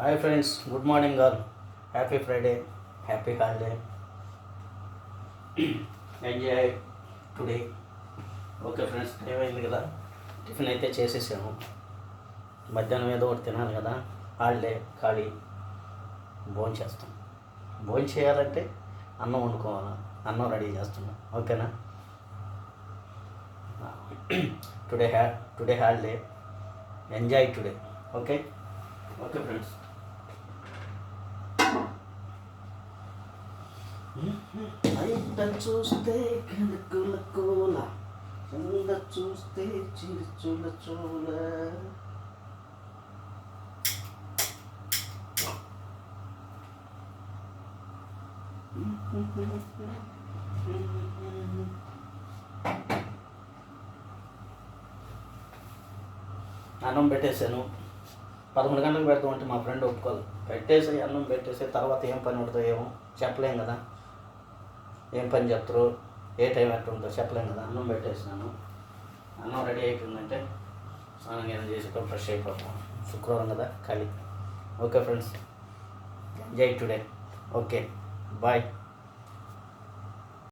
Hi friends good morning all. Happy Friday happy holiday. Enjoy today. Okay friends time అయింది కదా. Tiffin అయితే చేసేసాము. మధ్యాహ్నం ఏదో ఒకటి తినాలి కదా. హాలిడే ఖాళీ. భోజనం చేస్తాం. భోజనం చేయాలంటే అన్నం వండుకోవాలి? అన్నం రెడీ చేస్తున్నాం. ఓకేనా? టుడే హ్యా today holiday. Enjoy today. Okay? Okay friends. బయట చూస్తే కనుకుల కూల కింద చూస్తే చిరుచుల చూల. అన్నం పెట్టేశాను. పదమూడు గంటలకు పెడతామంటే మా ఫ్రెండ్ ఒప్పుకోదు. పెట్టేసి అన్నం పెట్టేసి తర్వాత ఏం పని ఉంటుందో ఏమో చెప్పలేం కదా. ఏం పని చెప్తారు? ఏ టైం ఎట్లా చెప్పలేం కదా. అన్నం పెట్టేసినాను. అన్నం రెడీ అయిపోయిందంటే స్నానం ఏదైనా చేసుకొని ఫ్రెష్ అయిపోతాం. శుక్రవారం కదా ఖాళీ. Okay friends. Enjoy today. Okay. Bye.